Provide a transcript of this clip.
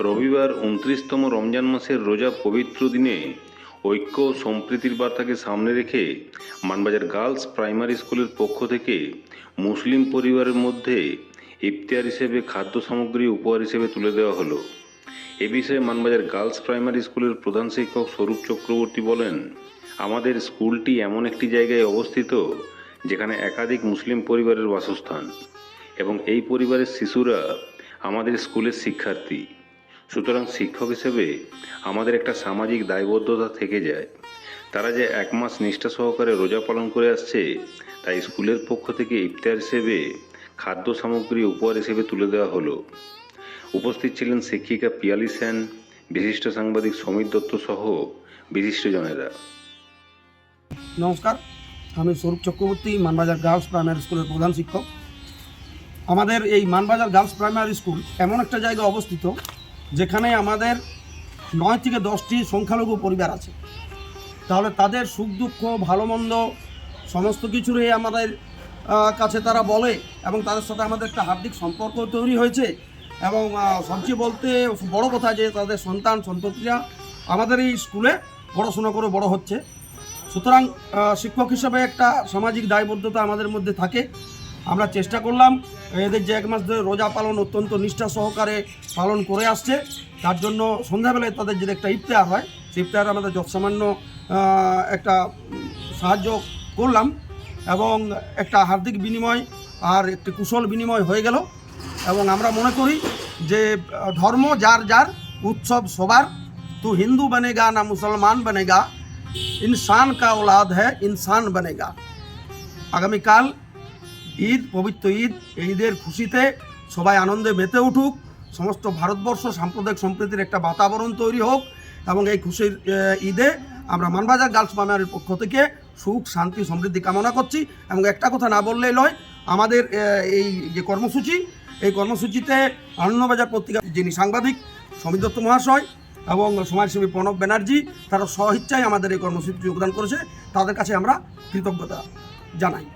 রবিবার উনত্রিশতম রমজান মাসের রোজা পবিত্র দিনে ঐক্য সম্প্রীতির বার্তাকে সামনে রেখে মানবাজার গার্লস প্রাইমারি স্কুলের পক্ষ থেকে মুসলিম পরিবারের মধ্যে ইফতিয়ার হিসেবে খাদ্য সামগ্রী উপহার হিসেবে তুলে দেওয়া হলো। এ বিষয়ে মানবাজার গার্লস প্রাইমারি স্কুলের প্রধান শিক্ষক স্বরূপ চক্রবর্তী বলেন, আমাদের স্কুলটি এমন একটি জায়গায় অবস্থিত যেখানে একাধিক মুসলিম পরিবারের বাসস্থান এবং এই পরিবারের শিশুরা আমাদের স্কুলের শিক্ষার্থী। সুতরাং শিক্ষক হিসেবে আমাদের একটা সামাজিক দায়বদ্ধতা থেকে যায়। তারা যে এক মাস নিষ্ঠা সহকারে রোজা পালন করে আসছে, তাই স্কুলের পক্ষ থেকে ইফতার হিসেবে খাদ্য সামগ্রী উপহার হিসেবে তুলে দেওয়া হলো। উপস্থিত ছিলেন শিক্ষিকা পিয়ালি সেন, বিশিষ্ট সাংবাদিক সমীর দত্ত সহ বিশিষ্টজনেরা নমস্কার, আমি স্বরূপ চক্রবর্তী, মানবাজার গার্লস প্রাইমারি স্কুলের প্রধান শিক্ষক। আমাদের এই মানবাজার গার্লস প্রাইমারি স্কুল এমন একটা জায়গায় অবস্থিত যেখানে আমাদের নয় থেকে দশটি সংখ্যালঘু পরিবার আছে। তাহলে তাদের সুখ দুঃখ, ভালো মন্দ সমস্ত কিছুরই আমাদের কাছে তারা বলে এবং তাদের সাথে আমাদের একটা হার্দিক সম্পর্ক তৈরি হয়েছে এবং সবচেয়ে বলতে বড় কথা যে তাদের সন্তান, সন্ততিরা আমাদের এই স্কুলে পড়াশোনা করে বড় হচ্ছে। সুতরাং শিক্ষক হিসাবে একটা সামাজিক দায়বদ্ধতা আমাদের মধ্যে থাকে। আমরা চেষ্টা করলাম এদের যে এক মাস ধরে রোজা পালন অত্যন্ত নিষ্ঠা সহকারে পালন করে আসছে তার জন্য সন্ধ্যাবেলায় তাদের যদি একটা ইফতার হয় সেই ইফতার আমাদের যৎসামান্য আহ, একটা উম, সাহায্য করলাম এবং একটা হার্দিক বিনিময় আর একটি কুশল বিনিময় হয়ে গেল এবং আমরা মনে করি যে আহ, ধর্ম যার যার উৎসব সবার তো হিন্দু বনেগা না মুসলমান বনেগা ইনসান কা औलाद है ইনসান বনেগা আগামীকাল ঈদ, পবিত্র ঈদ, এই ঈদের খুশিতে সবাই আনন্দে মেতে উঠুক। সমস্ত ভারতবর্ষ সাম্প্রদায়িক সম্প্রীতির একটা বাতাবরণ তৈরি হোক এবং এই খুশির ঈদে আমরা মানবাজার গার্লস প্রাইমারির পক্ষ থেকে সুখ, শান্তি, সমৃদ্ধি কামনা করছি এবং একটা কথা না বললেই নয়, আমাদের এই যে কর্মসূচি, এই কর্মসূচিতে আনন্দবাজার পত্রিকা যিনি সাংবাদিক সমীর দত্ত মহাশয় এবং সমাজসেবী প্রণব ব্যানার্জি, তারা স্বইচ্ছায় আমাদের এই কর্মসূচি যোগদান করেছে। তাদের কাছে আমরা কৃতজ্ঞতা জানাই।